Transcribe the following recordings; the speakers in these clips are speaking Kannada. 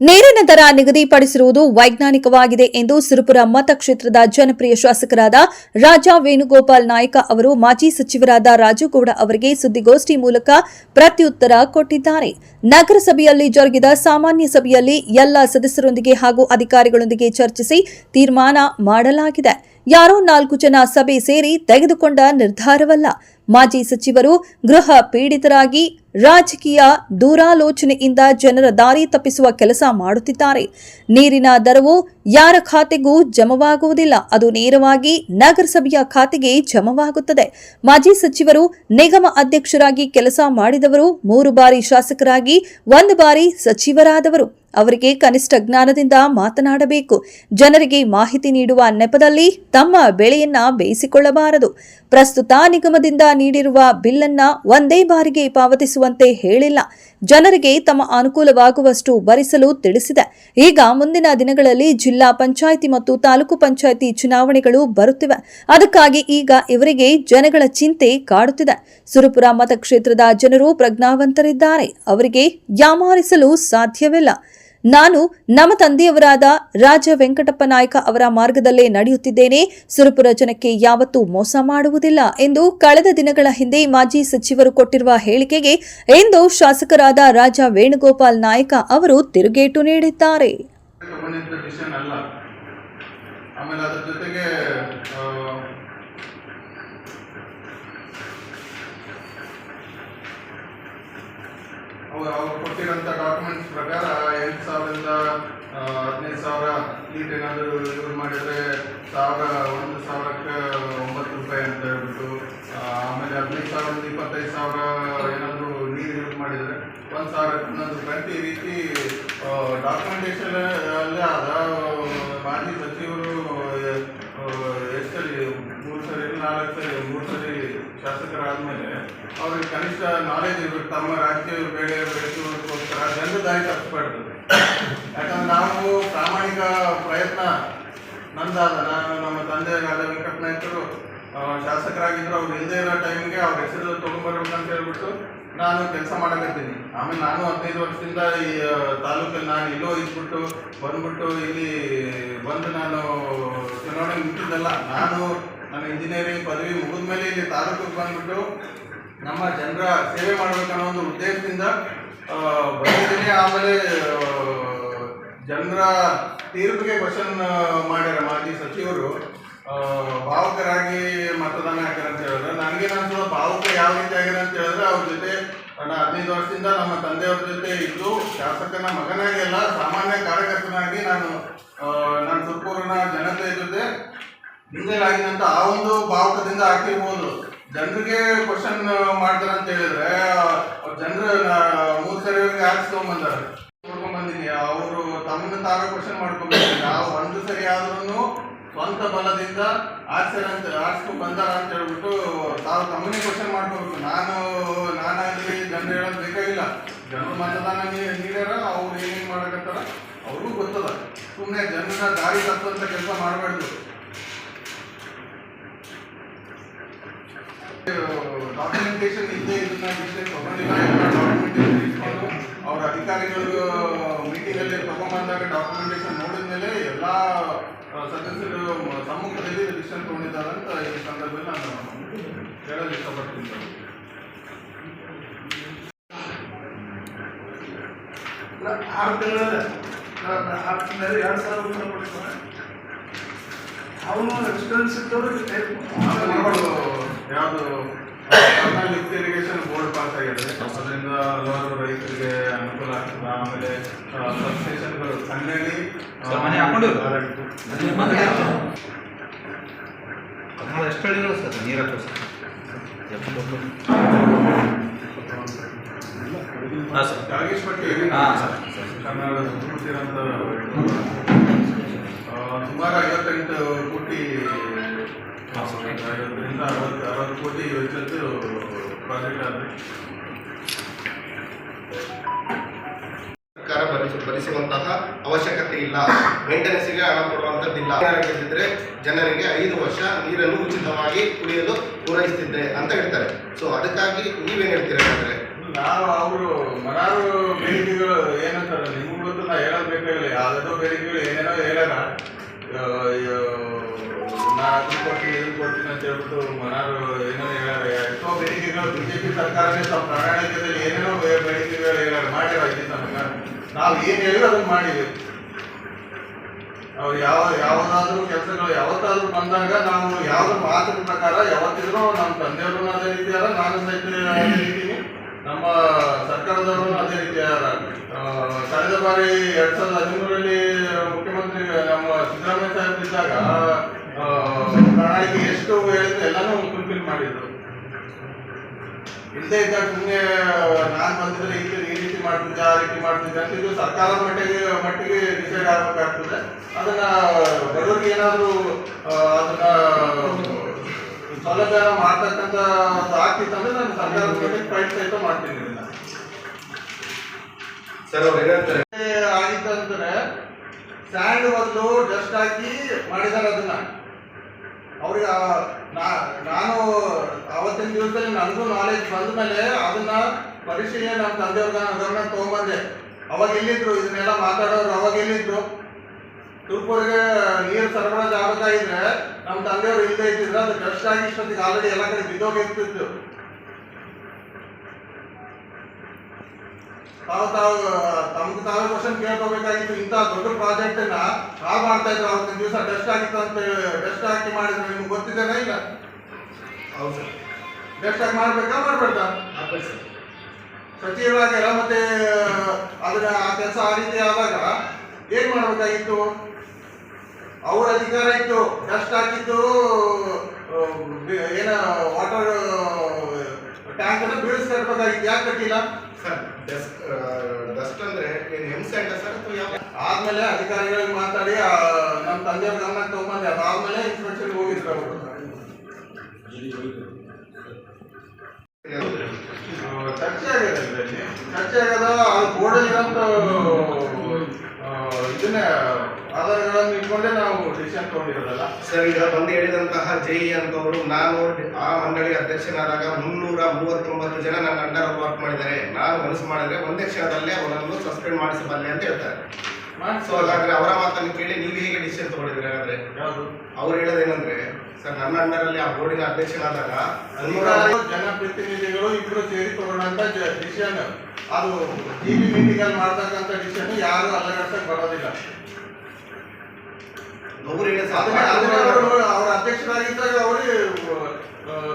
ನೀರಿನ ದರ ನಿಗದಿಪಡಿಸಿರುವುದು ವೈಜ್ಞಾನಿಕವಾಗಿದೆ ಎಂದು ಸಿರುಪುರ ಮತಕ್ಷೇತ್ರದ ಜನಪ್ರಿಯ ಶಾಸಕರಾದ ರಾಜಾ ವೇಣುಗೋಪಾಲ್ ನಾಯ್ಕ ಅವರು ಮಾಜಿ ಸಚಿವರಾದ ರಾಜುಗೌಡ ಅವರಿಗೆ ಸುದ್ದಿಗೋಷ್ಠಿ ಮೂಲಕ ಪ್ರತ್ಯುತ್ತರ ಕೊಟ್ಟಿದ್ದಾರೆ. ನಗರಸಭೆಯಲ್ಲಿ ಜರುಗಿದ ಸಾಮಾನ್ಯ ಸಭೆಯಲ್ಲಿ ಎಲ್ಲ ಸದಸ್ಯರೊಂದಿಗೆ ಹಾಗೂ ಅಧಿಕಾರಿಗಳೊಂದಿಗೆ ಚರ್ಚಿಸಿ ತೀರ್ಮಾನ ಮಾಡಲಾಗಿದೆ. ಯಾರೋ ನಾಲ್ಕು ಜನ ಸಭೆ ಸೇರಿ ತೆಗೆದುಕೊಂಡ ನಿರ್ಧಾರವಲ್ಲ. ಮಾಜಿ ಸಚಿವರು ಗೃಹ ಪೀಡಿತರಾಗಿ ರಾಜಕೀಯ ದೂರಾಲೋಚನೆಯಿಂದ ಜನರ ದಾರಿ ತಪ್ಪಿಸುವ ಕೆಲಸ ಮಾಡುತ್ತಿದ್ದಾರೆ. ನೀರಿನ ದರವು ಯಾರ ಖಾತೆಗೂ ಜಮವಾಗುವುದಿಲ್ಲ. ಅದು ನೇರವಾಗಿ ನಗರಸಭೆಯ ಖಾತೆಗೆ ಜಮವಾಗುತ್ತದೆ. ಮಾಜಿ ಸಚಿವರು ನಿಗಮ ಅಧ್ಯಕ್ಷರಾಗಿ ಕೆಲಸ ಮಾಡಿದವರು ಮೂರು ಬಾರಿ ಶಾಸಕರಾಗಿ, ಒಂದು ಬಾರಿ ಸಚಿವರಾದವರು. ಅವರಿಗೆ ಕನಿಷ್ಠ ಜ್ಞಾನದಿಂದ ಮಾತನಾಡಬೇಕು. ಜನರಿಗೆ ಮಾಹಿತಿ ನೀಡುವ ನೆಪದಲ್ಲಿ ತಮ್ಮ ಬೆಳೆಯನ್ನ ಬೇಯಿಸಿಕೊಳ್ಳಬಾರದು. ಪ್ರಸ್ತುತ ನಿಗಮದಿಂದ ನೀಡಿರುವ ಬಿಲ್ಲನ್ನ ಒಂದೇ ಬಾರಿಗೆ ಪಾವತಿಸುವಂತೆ ಹೇಳಿಲ್ಲ. ಜನರಿಗೆ ತಮ್ಮ ಅನುಕೂಲವಾಗುವಷ್ಟು ಭರಿಸಲು ತಿಳಿಸಿದೆ. ಈಗ ಮುಂದಿನ ದಿನಗಳಲ್ಲಿ ಜಿಲ್ಲಾ ಪಂಚಾಯಿತಿ ಮತ್ತು ತಾಲೂಕು ಪಂಚಾಯಿತಿ ಚುನಾವಣೆಗಳು ಬರುತ್ತಿವೆ. ಅದಕ್ಕಾಗಿ ಈಗ ಇವರಿಗೆ ಜನಗಳ ಚಿಂತೆ ಕಾಡುತ್ತಿದೆ. ಸುರಪುರ ಮತಕ್ಷೇತ್ರದ ಜನರು ಪ್ರಜ್ಞಾವಂತರಿದ್ದಾರೆ. ಅವರಿಗೆ ಯಾಮಾರಿಸಲು ಸಾಧ್ಯವಿಲ್ಲ. ನಾನು ನಮ್ಮ ತಂದೆಯವರಾದ ರಾಜ ವೆಂಕಟಪ್ಪ ನಾಯ್ಕ ಅವರ ಮಾರ್ಗದಲ್ಲೇ ನಡೆಯುತ್ತಿದ್ದೇನೆ. ಸುರಪುರ ಜನಕ್ಕೆ ಯಾವತ್ತೂ ಮೋಸ ಮಾಡುವುದಿಲ್ಲ ಎಂದು ಕಳೆದ ದಿನಗಳ ಹಿಂದೆ ಮಾಜಿ ಸಚಿವರು ಕೊಟ್ಟಿರುವ ಹೇಳಿಕೆಗೆ ಇಂದು ಶಾಸಕರಾದ ರಾಜ ವೇಣುಗೋಪಾಲ್ ನಾಯ್ಕ ಅವರು ತಿರುಗೇಟು ನೀಡಿದ್ದಾರೆ. ಆಮೇಲೆ ಅದ್ರ ಜೊತೆಗೆ ಅವ್ರು ಅವ್ರು ಕೊಟ್ಟಿರೋಂಥ ಡಾಕ್ಯುಮೆಂಟ್ಸ್ ಪ್ರಕಾರ ಎಂಟು ಸಾವಿರದಿಂದ ಹದಿನೈದು ಸಾವಿರ ಲೀಟ್ ಏನಾದರೂ ಯೂಸ್ ಮಾಡಿದರೆ ಸಾವಿರ, ಒಂದು ಸಾವಿರಕ್ಕೆ ಒಂಬತ್ತು ರೂಪಾಯಿ ಅಂತ ಹೇಳ್ಬಿಟ್ಟು ಆಮೇಲೆ ಹದಿನೈದು ಸಾವಿರದಿಂದ ಇಪ್ಪತ್ತೈದು ಸಾವಿರ ಏನಾದರೂ ನೀರು ಯೂಸ್ ಮಾಡಿದರೆ ಒಂದು ಸಾವಿರಕ್ಕೆ ಹನ್ನೊಂದು ರೂಪಾಯಿ ಅಂತ ಈ ರೀತಿ ಡಾಕ್ಯುಮೆಂಟೇಶನ್ ಅಲ್ಲೇ ಅದ ಶಾಸಕರಾದ್ಮೇಲೆ ಅವ್ರಿಗೆ ಕನಿಷ್ಠ ನಾಲೆಜ್ ಇರ್ಬೇಕು, ತಮ್ಮ ರಾಜ್ಯ ಬೇಡ ಬೆಳೆಸುವುದಕ್ಕೋಸ್ಕರ ಜನರು ದಾರಿ ತಪ್ಪಿಸ್ಬಾರ್ದು ಯಾಕಂದ್ರೆ ನಾವು ಪ್ರಾಮಾಣಿಕ ಪ್ರಯತ್ನ ನಂದಾದ. ನಾನು ನಮ್ಮ ತಂದೆ ರಾಜ ವೆಂಕಟನಾಯ್ಕರು ಶಾಸಕರಾಗಿದ್ದರು ಅವ್ರು ಇಲ್ಲದೇ ಇರೋ ಟೈಮ್ಗೆ ಅವ್ರ ಹೆಸರು ಅಂತ ಹೇಳ್ಬಿಟ್ಟು ನಾನು ಕೆಲಸ ಮಾಡಕತ್ತೀನಿ. ಆಮೇಲೆ ನಾನು ಹದಿನೈದು ವರ್ಷದಿಂದ ಈ ತಾಲೂಕಲ್ಲಿ ನಾನು ಇಲ್ಲೋ ಇದ್ಬಿಟ್ಟು, ಬಂದ್ಬಿಟ್ಟು ಇಲ್ಲಿ ಬಂದು ನಾನು ಚುನಾವಣೆ ನಿಂತಿದ್ದಲ್ಲ ನಾನು ನನ್ನ ಇಂಜಿನಿಯರಿಂಗ್ ಪದವಿ ಮುಗಿದ ಮೇಲೆ ಇಲ್ಲಿ ತಾಲೂಕು ಬಂದ್ಬಿಟ್ಟು ನಮ್ಮ ಜನರ ಸೇವೆ ಮಾಡಬೇಕನ್ನೋ ಒಂದು ಉದ್ದೇಶದಿಂದ ಬಂದಿದ್ದೀನಿ ಆಮೇಲೆ ಜನರ ತೀರ್ಪಿಗೆ ಕ್ವಶನ್ ಮಾಡ್ಯಾರ ಮಾಜಿ ಸಚಿವರು. ಭಾವುಕರಾಗಿ ಮತದಾನ ಹಾಕ್ಯಾರ ಅಂತ ಹೇಳಿದ್ರೆ ನನಗೆ ನಾನು ಭಾವುಕ ಯಾವ ರೀತಿ ಆಗ್ಯಾರ ಅಂತ ಹೇಳಿದ್ರೆ, ಅವ್ರ ಜೊತೆ ನನ್ನ ಹದಿನೈದು ವರ್ಷದಿಂದ ನಮ್ಮ ತಂದೆಯವ್ರ ಜೊತೆ ಇದ್ದು, ಶಾಸಕನ ಮಗನಾಗಿ ಅಲ್ಲ, ಸಾಮಾನ್ಯ ಕಾರ್ಯಕರ್ತನಾಗಿ ನಾನು ನನ್ನ ಸುತ್ತೂರಿನ ಜನತೆ ಜೊತೆ ಹಿಂದೆಲಾಗಿನಂತ ಆ ಒಂದು ಭಾವುಕದಿಂದ ಹಾಕಿರ್ಬೋದು ಜನರಿಗೆ ಕ್ವಶನ್ ಮಾಡ್ತಾರೆ ಅಂತ ಹೇಳಿದ್ರೆ ಜನರು ಮೂರು ಸರಿ ಹಾಕ್ಸ್ಕೊಂಬಂದಾರೆ ನೋಡ್ಕೊಂಡ್ ಬಂದಿನಿ ಅವರು ತಮ್ಮನ್ನ ತಾವೇ ಕ್ವಶನ್ ಮಾಡ್ಕೊಂಡ್ಬಂದಿನಿ ನಾವು ಒಂದು ಸರಿ ಆದ್ರೂ ಸ್ವಂತ ಬಲದಿಂದ ಆರ್ಸರ್ ಅಂತ ಆರ್ಸ್ಕೊಂಡ್ ಬಂದಾರ ಅಂತ ಹೇಳ್ಬಿಟ್ಟು ತಾವು ತಮ್ಮನ್ನೇ ಕ್ವಶನ್ ಮಾಡ್ಕೋಬೇಕು. ನಾನು ನಾನಾಗಲಿ ಜನರು ಹೇಳೋದು ಬೇಕಾಗಿಲ್ಲ ಜನರು ಮತದಾನ ನೀಡ್ಯಾರ, ಅವ್ರು ಏನೇನು ಮಾಡಕತ್ತಾರ, ಅವ್ರಿಗೂ ಗೊತ್ತದ. ಸುಮ್ಮನೆ ಜನರ ದಾರಿ ತಪ್ಪಂತ ಕೆಲಸ ಮಾಡಬಾರ್ದು. ಡಾಕ್ಯುಮೆಂಟೇಶನ್ ಇಲ್ಲದೆ ಇದನ್ನ ಡಾಕ್ಯುಮೆಂಟೇಶನ್ ಇಟ್ಕೊಂಡು ಅವ್ರ ಅಧಿಕಾರಿಗಳು ಮೀಟಿಂಗಲ್ಲಿ ತಗೊಂಬಂದಾಗ ಡಾಕ್ಯುಮೆಂಟೇಶನ್ ನೋಡಿದ ಮೇಲೆ ಎಲ್ಲ ಸದಸ್ಯರು ಸಮ್ಮುಖದಲ್ಲಿ ಡಿಸಿಷನ್ ತಗೊಂಡಿದ್ದಾರೆ ಅಂತ ಈ ಸಂದರ್ಭದಲ್ಲಿ ನಾನು ಹೇಳಲು ಇಷ್ಟಪಡ್ತೀನಿ. ಆರು ತಿಂಗಳಲ್ಲಿ. ಆರು ತಿಂಗಳಲ್ಲಿ ಎರಡು ಸಾವಿರ ರೂಪಾಯಿ ಕೊಡ್ತಾರೆ. ಅವನು ಎಕ್ಸ್ಪೀರಿಯನ್ಸ್ ಇದ್ದವರು. ಯಾವುದು ಲಿಫ್ಟ್ ಇರಿಗೇಷನ್ ಬೋರ್ಡ್ ಪಾಸ್ ಆಗಿದೆ. ಅದರಿಂದ ಹಲವಾರು ರೈತರಿಗೆ ಅನುಕೂಲ ಆಗ್ತದೆ. ಆಮೇಲೆ ಸಬ್ಸ್ಟೇಷನ್ಗಳು ಸರ್, ಮನೆ ಹಾಕೊಂಡು ಎಷ್ಟು ಹೇಳಿದ್ರು ಸರ್? ನೀರು ಹಾಕೋ ಸರ್. ಜಾಗೇಶ್ ಪಟ್ಟಿ ಕನ್ನಡ ಕೂತಿರೋಂಥ ಸುಮಾರು ಐವತ್ತೆಂಟು ಕೋಟಿ ಐವತ್ತರಿಂದ ಅರವತ್ತು ಅರವತ್ತು ಕೋಟಿ ವೆಚ್ಚದ್ದು ಪ್ರಾಜೆಕ್ಟ್ ಆದರೆ ಸರ್ಕಾರ ಭರಿಸ ಭರಿಸುವಂತಹ ಅವಶ್ಯಕತೆ ಇಲ್ಲ. ಮೇಂಟೆನೆನ್ಸ್ಗೆ ಹಣ ಕೊಡುವಂಥದ್ದಿಲ್ಲ ಗೆದ್ದಿದ್ರೆ ಜನರಿಗೆ ಐದು ವರ್ಷ ನೀರನ್ನು ಉಚಿತವಾಗಿ ಕುಡಿಯಲು ಪೂರೈಸ್ತಿದ್ದೆ ಅಂತ ಹೇಳ್ತಾರೆ. ಸೊ ಅದಕ್ಕಾಗಿ ನೀವೇನು ಹೇಳ್ತೀರಾ ಅಂದರೆ ನಾವು ಅವರು ಮನಾರು ಬೇಡಿಕೆಗಳು ಏನಂತಾರೆ? ನಿಮಗೂ ಗೊತ್ತು ನಾ ಹೇಳೋದು ಬೇಕಾಗಿಲ್ಲ. ಯಾವುದೋ ಬೇಡಿಕೆಗಳು ಏನೇನೋ ನಾ ಅದನ್ನ ಕೊಡ್ತೀನಿ ಇದನ್ನ ಕೊಡ್ತೀನಿ ಅಂತ ಹೇಳ್ಬಿಟ್ಟು ಮನಾರು ಏನೋ ಹೇಳ್ಯಾರ ಎಷ್ಟೋ ಬೇಡಿಕೆಗಳು ಬಿಜೆಪಿ ಸರ್ಕಾರನೇ ತಮ್ಮ ಪ್ರಣಾಳಿಕೆಯಲ್ಲಿ ಏನೇನೋ ಬೇ- ಬೇಡಿಕೆಗಳು ಮಾಡಿ ಇಲ್ಲಿ ತನಕ ನಾವು ಏನು ಹೇಳಿದ್ರು ಅದನ್ನ ಮಾಡಿದ್ವಿ ಅವ್ರು ಯಾವ ಯಾವುದಾದ್ರೂ ಕೆಲಸಗಳು ಯಾವತ್ತಾದ್ರೂ ಬಂದಾಗ ನಾವು ಯಾವ್ದು ಮಾತಿನ ಪ್ರಕಾರ ಯಾವತ್ತಿದ್ರು ನಮ್ಮ ತಂದೆಯವರು ಅದೇ ರೀತಿ ಅದ ನಾನು ಸಹಿತ ಅದೇ ರೀತಿನಿ ನಮ್ಮ ಸರ್ಕಾರದವರು ಅದೇ ರೀತಿಯ ಕಳೆದ ಬಾರಿ ಎರಡ್ ಸಾವಿರದ ಹದಿಮೂರರಲ್ಲಿ ಮುಖ್ಯಮಂತ್ರಿ ನಮ್ಮ ಸಿದ್ದರಾಮಯ್ಯ ಆ, ಪ್ರಣಾಳಿಕೆ ಎಷ್ಟು ಹೇಳಿದ್ರು ಎಲ್ಲಾನು ಫುಲ್ಫಿಲ್ ಮಾಡಿದ್ರು. ಇಲ್ಲದೆ ಇದ್ದಾಗ ಸುಮ್ಮನೆ ನಾನು ಬಂದಿದ್ರೆ ಈ ರೀತಿ ಮಾಡ್ತಿದ್ದೆ ಆ ರೀತಿ ಮಾಡ್ತಿದ್ದೆ ಅಂತ ಇದು ಸರ್ಕಾರದ ಮಟ್ಟಿಗೆ ಮಟ್ಟಿಗೆ ಡಿಸೈಡ್ ಆಗಬೇಕಾಗ್ತದೆ. ಅದನ್ನ ಬಡವರಿಗೆ ಏನಾದರೂ ಅದನ್ನ ಸೌಲಭ್ಯ ಮಾಡ್ತಕ್ಕಂಥ ಆಗ್ತಿತ್ತಂದ್ರೆ ನಾನು ಸರ್ಕಾರದ ಮಟ್ಟಿಗೆ ಪ್ರಯತ್ನ ಸಹಿತ ಮಾಡ್ತೀನಿ ಸರ್ ಅವ್ರು ಆಗಿತ್ತಂದ್ರೆ ಸ್ಯಾಂಡ್ ಬದಲು ಡಸ್ಟ್ ಹಾಕಿ ಮಾಡಿದಾರೆ ಅದನ್ನ. ಅವ್ರಿಗೆ ನಾನು ಅವತ್ತಿನ ದಿವಸದಲ್ಲಿ ನನಗೂ ನಾಲೆಜ್ ಬಂದ ಮೇಲೆ ಅದನ್ನ ಪರಿಶೀಲನೆ ನಮ್ಮ ತಂದೆಯವ್ರ ಅದನ್ನ ತಗೊಂಬಂದೆ ಅವಾಗ ಎಲ್ಲಿದ್ರು ಇದನ್ನೆಲ್ಲ ಮಾತಾಡೋರು ಅವಾಗ ಎಲ್ಲಿದ್ರು? ತುರ್ಪೂರಿಗೆ ನೀರು ಸರಬರಾಜು ಇದ್ರೆ ನಮ್ಮ ತಂದೆಯವರು ಇಲ್ಲದೆ ಇದ್ದಿದ್ರೆ ಅದು ಕಷ್ಟ ಆಗಿ ಇಷ್ಟೊತ್ತಿಗೆ ಆಲ್ರೆಡಿ ಎಲ್ಲ ಕಡೆ ಬಿದ್ದೋಗಿರ್ತಿತ್ತು ತಾವು ತಾವು ತಮ್ಗೆ ತಾವೇ ಕ್ವಶನ್ ಕೇಳ್ಕೋಬೇಕಾಗಿತ್ತು. ಇಂಥ ದೊಡ್ಡ ಪ್ರಾಜೆಕ್ಟ್ನ ಹಾಳು ಮಾಡ್ತಾ ಇದ್ರು. ಅವತ್ತಿನ ದಿವಸ ಟೆಸ್ಟ್ ಆಗಿತ್ತು ಅಂತ ಟೆಸ್ಟ್ ಹಾಕಿ ಮಾಡಿದ್ರೆ ನಿಮ್ಗೆ ಗೊತ್ತಿದ್ದೇನೆ ಇಲ್ಲ? ಹೌದು ಸರ್. ಟೆಸ್ಟ್ ಹಾಕಿ ಮಾಡ್ಬೇಕಾ ಸರ್. ಸಚಿವರಾಗ್ಯಾರ ಮತ್ತೆ ಅದರ ಆ ಕೆಲಸ ಆ ರೀತಿ ಆದಾಗ ಏನ್ ಮಾಡ್ಬೇಕಾಗಿತ್ತು? ಅವ್ರ ಅಧಿಕಾರ ಇತ್ತು ಡಸ್ಟ್ ಹಾಕಿದ್ದು ಏನ ವಾಟರ್ ಟ್ಯಾಂಕ್ ಅನ್ನ ಬೀಳಿಸ್ಕಟ್ಬೇಕಾಗಿತ್ತು ಯಾಕೆ ಕಟ್ಟಿಲ್ಲ? ಸರ್ ಡಸ್ಟ್ ಡಸ್ಟ್ ಅಂದ್ರೆ ಏನು ಹಿಂಸೆ ಅಂತ ಸರ್ ಅಥವಾ ಯಾವ ಆದ್ಮೇಲೆ ಅಧಿಕಾರಿಗಳಿಗೆ ಮಾತಾಡಿ ನಮ್ಮ ತಂದೆಯವ್ರ ಗಮನ ತಗೊಂಬಂದೆ. ಅದಾದ್ಮೇಲೆ ಇನ್ಸ್ಪೆಕ್ಷನ್ ಹೋಗಿದ್ರು ಅವರು ಚರ್ಚೆ ಆಗಿದೆ ಚರ್ಚೆ ಆಗದ ಅದು ಬೋರ್ಡಲ್ಲಿ ಇರೋಂಥ ಇದನ್ನ ಆಧಾರಗಳನ್ನು ಇಟ್ಕೊಂಡೇ ನಾವು ಡಿಸಿಷನ್ ತಗೊಂಡಿರೋದಲ್ಲ? ಸರ್ ಈಗ ಬಂದು ಹೇಳಿದಂತಹ ಜೈ ಅಂತವರು ನಾನು ಆ ಮಂಡಳಿ ಅಧ್ಯಕ್ಷನಾದಾಗ ಮುನ್ನೂರ ಮೂವತ್ತೊಂಬತ್ತು ಜನ ನನ್ನ ಅಂಡರ್ ವರ್ಕ್ ಮಾಡಿದ್ದಾರೆ. ನಾನು ಮನಸ್ಸು ಮಾಡಿದ್ರೆ ಒಂದೇ ಕ್ಷಣದಲ್ಲೇ ಅವರನ್ನು ಸಸ್ಪೆಂಡ್ ಮಾಡಿಸಬಲ್ಲೆ ಅಂತ ಹೇಳ್ತಾರೆ. ಸೊ ಹಾಗಾದ್ರೆ ಅವರ ಮಾತನ್ನು ಕೇಳಿ ನೀವು ಹೇಗೆ ಡಿಸಿಷನ್ ತಗೊಂಡಿದ್ರಿ ಹಾಗಾದ್ರೆ? ಅವ್ರು ಹೇಳೋದೇನಂದ್ರೆ ಸರ್ ನನ್ನ ಅಂಡರಲ್ಲಿ ಆ ಬೋರ್ಡಿನ ಅಧ್ಯಕ್ಷನಾದಾಗ ಜನಪ್ರತಿನಿಧಿಗಳು ಇಬ್ರು ಸೇರಿ ತಗೊಂಡಂತ ಡಿಸಿಷನ್ ಅದು ಟಿ ವಿ ಮೀಟಿಂಗ್ ಅಲ್ಲಿ ಮಾಡ್ತಕ್ಕಂಥ ಡಿಸಿಷನ್ ಯಾರು ಅಲ್ಲಗಡ್ಸಕ್ ಬರೋದಿಲ್ಲ. ಅವ್ರು ಅಧ್ಯಕ್ಷರಾಗಿದ್ದಾಗ ಅವರೇ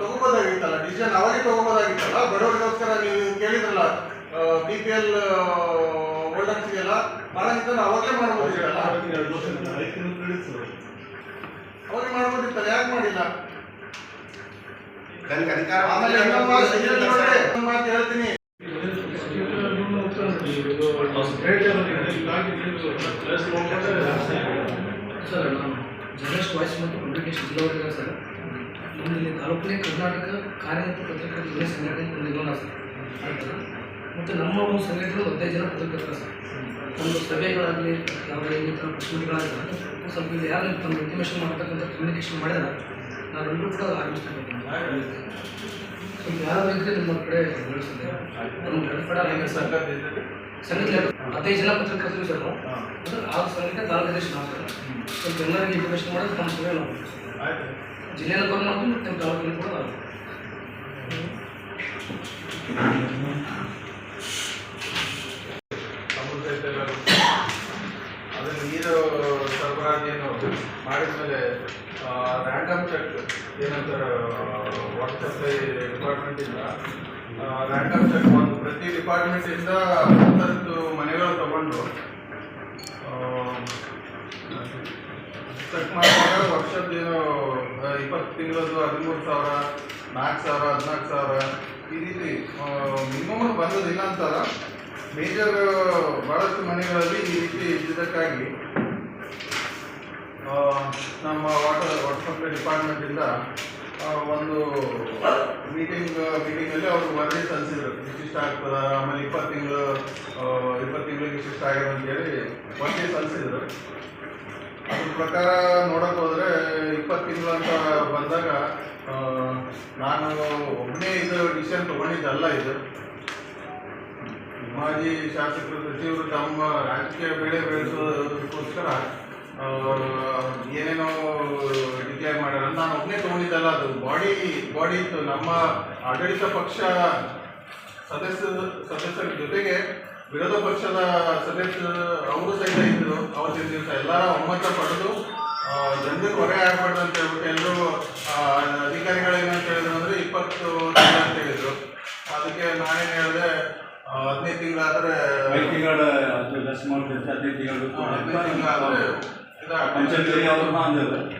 ತಗೋಬೋದಾಗಿತ್ತಲ್ಲ ಡಿಸಿಷನ್ ಅವರೇ ತಗೋಬೋದಾಗಿತ್ತಲ್ಲ ಬಡವರಿಗೋಸ್ಕರ ನೀವು ಕೇಳಿದ್ರಲ್ಲ ಬಿ ಪಿ ಎಲ್ ಹೋಲ್ಡರ್ಸ್ಗೆಲ್ಲ ಮಾಡಂಗಿತ್ತಲ್ಲ ಅವಾಗಲೇ ಮಾಡ್ಬೋದಿತ್ತಲ್ಲ. ಅವಾಗೇ ಮಾಡ್ಬೋದಿತ್ತಲ್ಲ. ಯಾಕೆ ಮಾಡಿಲ್ಲ? ಆಮೇಲೆ ಹೇಳ್ತೀನಿ. ಸರ್ ನಾನು ಜರ್ನಲಿಸ್ಟ್ ವಾಯ್ಸ್ ಮತ್ತು ಕಮ್ಯುನಿಕೇಶನ್ ಜಿಲ್ಲಾವರ್ಗ ಸರ್ ಇಲ್ಲಿ ತಾಲೂಕಿನ ಕರ್ನಾಟಕ ಕಾರ್ಯನಿರತ ಜಿಲ್ಲಾ ಸಂಘಟನೆ ಇರೋಣ ಸರ್ ಮತ್ತು ನಮ್ಮ ಒಂದು ಸಂಘಟನೆ ಹದಿನೈದು ಜನ ಪತ್ರಕರ್ತರ ಸರ್ ಒಂದು ಸಭೆಗಳಾಗಲಿ ಯಾವುದೇ ಇನ್ನಿತರ ಪ್ರಶ್ನೆಗಳಾಗಲಿ ಸ್ವಲ್ಪ ಯಾರು ತಮ್ಮ ಇಂಟಿಮೇಷನ್ ಮಾಡ್ತಕ್ಕಂಥ ಕಮ್ಯುನಿಕೇಶನ್ ಮಾಡಿದ್ರೆ ನಾವೆಲ್ಲರೂ ಕೂಡ ಆಗಮಿಸ್ತೀವಿ ಈಗ ಯಾರಾದ್ರೂ ಇದ್ರೆ ನಿಮ್ಮ ಕಡೆ ಬೆಳೆಸಿದೆ ನಮ್ಮ ಸರ್ ಸಂಘಟನೆ ಹದಿನೈದು ಜನ ಪತ್ರಕರ್ತರು ಸರ್ ಆ ಸಂಘಟನೆ ತಾಲೂಕು ನಾವು ಸರ್. ಸ್ವಲ್ಪ ಎಲ್ಲರಿಗೆ ಇನ್ಫಾರ್ಮೇಶನ್ ಮಾಡೋದು ತಮ್ಮ ಸಭೆ ನಾವು ಜಿಲ್ಲೆಯಲ್ಲಿ ಕೂಡ ಮಾಡ್ತೀವಿ ಮತ್ತು ತಾಲೂಕಿನ ಕೂಡ ನಾವು ಸಮುದ್ರ ಇದೆಲ್ಲ ಅದನ್ನು ನೀರು ಸರಬರಾಜು ಏನು ಮಾಡಿದ್ಮೇಲೆ ರ್ಯಾಂಡಮ್ ಚೆಕ್ ಏನಂತಾರೆ ವಾಟರ್ ಡಿಪಾರ್ಟ್ಮೆಂಟ್ ಡಿಪಾರ್ಟ್ಮೆಂಟಿಂದ ರ್ಯಾಂಡಮ್ ಚೆಕ್ ಒಂದು ಪ್ರತಿ ಡಿಪಾರ್ಟ್ಮೆಂಟಿಂದ ಹತ್ತರದ್ದು ಮನೆಗಳು ತಗೊಂಡು ಚೆಕ್ ಮಾಡಿದಾಗ ವರ್ಷದ ಇಪ್ಪತ್ತು ತಿಂಗಳದ್ದು ಹದಿಮೂರು ಸಾವಿರ ನಾಲ್ಕು ಸಾವಿರ ಹದಿನಾಲ್ಕು ಸಾವಿರ. ಈ ರೀತಿ ಮಿನಿಮಮ್ ಬಂದದಿಲ್ಲ ಅಂತಾರ. ಮೇಜರ್ ಭಾಳಷ್ಟು ಮನೆಗಳಲ್ಲಿ ಈ ರೀತಿ ಇದ್ದಿದ್ದಕ್ಕಾಗಿ ಆ, ನಮ್ಮ ವಾಟರ್ ವಾಟರ್ ಸಪ್ಲೈ ಡಿಪಾರ್ಟ್ಮೆಂಟಿಂದ ಒಂದು ಮೀಟಿಂಗ್ ಮೀಟಿಂಗಲ್ಲಿ ಅವರು ವರದಿ ಸಲ್ಲಿಸಿದ್ರು. ಇಷ್ಟಿಷ್ಟ ಆಗ್ತದೆ, ಆಮೇಲೆ ಇಪ್ಪತ್ತು ತಿಂಗಳು ಇಪ್ಪತ್ತು ತಿಂಗಳಿಗೆ ಇಷ್ಟಿಷ್ಟ ಆಗ್ಯದ ಅಂತೇಳಿ ವರದಿ ಸಲ್ಲಿಸಿದ್ರು. ಅದ್ರ ಪ್ರಕಾರ ನೋಡಕ್ ಹೋದರೆ ಇಪ್ಪತ್ತು ತಿಂಗಳು ಅಂತ ಬಂದಾಗ ನಾನು ಒಬ್ಬನೇ ಇದು ಡಿಸಿಷನ್ ತಗೊಂಡಿದ್ದಲ್ಲ ಇದು. ಮಾಜಿ ಶಾಸಕರು ಸಚಿವರು ತಮ್ಮ ರಾಜಕೀಯ ಬೆಳೆ ಬೆಳೆಸೋದಕ್ಕೋಸ್ಕರ ಏನೇನೋ ಡಿಕ್ಲೇರ್ ಮಾಡ್ಯಾರ ನಾನು ಒಬ್ಬನೇ ತಗೊಂಡಿದ್ದಲ್ಲ ಅದು ಬಾಡಿ ಬಾಡಿ ಇತ್ತು ನಮ್ಮ ಆಡಳಿತ ಪಕ್ಷ ಸದಸ್ಯ ಸದಸ್ಯರ ಜೊತೆಗೆ ವಿರೋಧ ಪಕ್ಷದ ಸದಸ್ಯರು ಅವರು ಸಹಿತ ಇದ್ದರು ಅವತ್ತಿನ ದಿವಸ ಎಲ್ಲರ ಒಮ್ಮತ ಪಡೆದು ಜನರಿಗೆ ಹೊರೆ ಆಗ್ಬಾರ್ದು ಅಂತ ಹೇಳ್ಬಿಟ್ಟು ಎಲ್ಲರೂ ಅಧಿಕಾರಿಗಳು ಏನಂತ ಹೇಳಿದ್ರು ಅಂದರೆ ಇಪ್ಪತ್ತು ತಿಂಗಳು ಅಂತ ಹೇಳಿದ್ರು. ಅದಕ್ಕೆ ನಾನೇನು ಹೇಳಿದೆ ಹದಿನೈದು ತಿಂಗಳಾದರೆ ಐದು ತಿಂಗಳು ಹದಿನೈದು ತಿಂಗಳು ಹದಿನೈದು ತಿಂಗಳಾದರೆ ಪಂಚಾಯತ್ ಅವ್ರನ್ನ ಅಂದಿಲ್ಲ